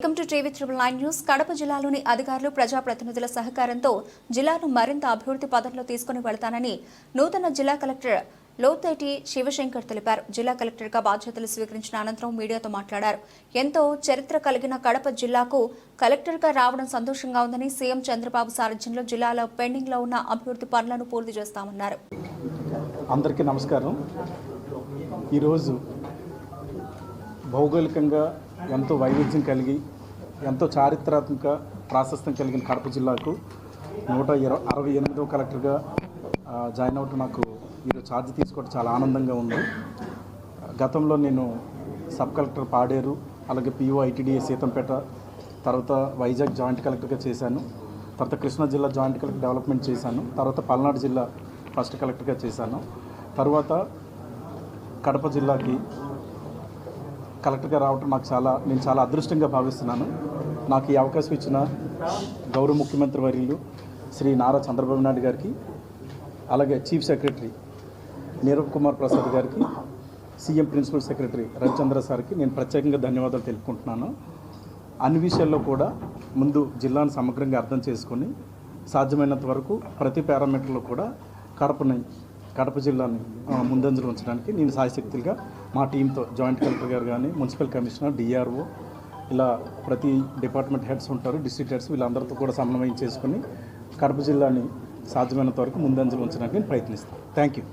Welcome to TV triple nine news. Kadapa జిల్లాలోని అధికారులు ప్రజాప్రతినిధుల సహకారంతో జిల్లాను మరింత అభివృద్ధి పదంలో తీసుకుని వెళతానని నూతన జిల్లా కలెక్టర్ లోతేటి శివశంకర్ తెలిపారు. జిల్లా కలెక్టర్గా బాధ్యతలు స్వీకరించిన అనంతరం మీడియాతో మాట్లాడారు. ఎంతో చరిత్ర కలిగిన కడప జిల్లాకు కలెక్టర్గా రావడం సంతోషంగా ఉందని సీఎం చంద్రబాబు సారథ్యంలో జిల్లాలో పెండింగ్లో ఉన్న అభివృద్ధి పనులను పూర్తి చేస్తామన్నారు. అందరికీ నమస్కారం. ఈరోజు భౌగోళికంగా ఎంతో వైవిధ్యం కలిగి ఎంతో చారిత్రాత్మక ప్రాశస్త్యం కలిగిన కడప జిల్లాకు నూట ఇరవై అరవై ఎనిమిదో కలెక్టర్గా జాయిన్ అవ్వటం నాకు ఈరోజు ఛార్జ్ తీసుకోవడం చాలా ఆనందంగా ఉంది. గతంలో నేను సబ్ కలెక్టర్ పాడేరు అలాగే పిఓ ఐటీడీఏ సీతంపేట తర్వాత వైజాగ్ జాయింట్ కలెక్టర్గా చేశాను. తర్వాత కృష్ణా జిల్లా జాయింట్ కలెక్టర్ డెవలప్మెంట్ చేశాను. తర్వాత పల్నాడు జిల్లా ఫస్ట్ కలెక్టర్గా చేశాను. తర్వాత కడప జిల్లాకి కలెక్టర్గా రావటం నాకు చాలా నేను చాలా అదృష్టంగా భావిస్తున్నాను. నాకు ఈ అవకాశం ఇచ్చిన గౌరవ ముఖ్యమంత్రి వర్యులు శ్రీ నారా చంద్రబాబు నాయుడు గారికి అలాగే చీఫ్ సెక్రటరీ నీరవ్ కుమార్ ప్రసాద్ గారికి సీఎం ప్రిన్సిపల్ సెక్రటరీ రవిచంద్ర సార్కి నేను ప్రత్యేకంగా ధన్యవాదాలు తెలుపుకుంటున్నాను. అన్ని విషయాల్లో కూడా ముందు జిల్లాను సమగ్రంగా అర్థం చేసుకొని సాధ్యమైనంత వరకు ప్రతి పారామీటర్లో కూడా కడపని కడప జిల్లాని ముందంజలు ఉంచడానికి నేను సాయశక్తులుగా మా టీంతో జాయింట్ కలెక్టర్ గారు కానీ మున్సిపల్ కమిషనర్ డిఆర్ఓ ఇలా ప్రతి డిపార్ట్మెంట్ హెడ్స్ ఉంటారు డిస్ట్రిక్ట్ హెడ్స్ వీళ్ళందరితో కూడా సమన్వయం చేసుకుని కడప జిల్లాని సాధ్యమైనంత వరకు ముందంజలు ఉంచడానికి నేను ప్రయత్నిస్తాను. Thank you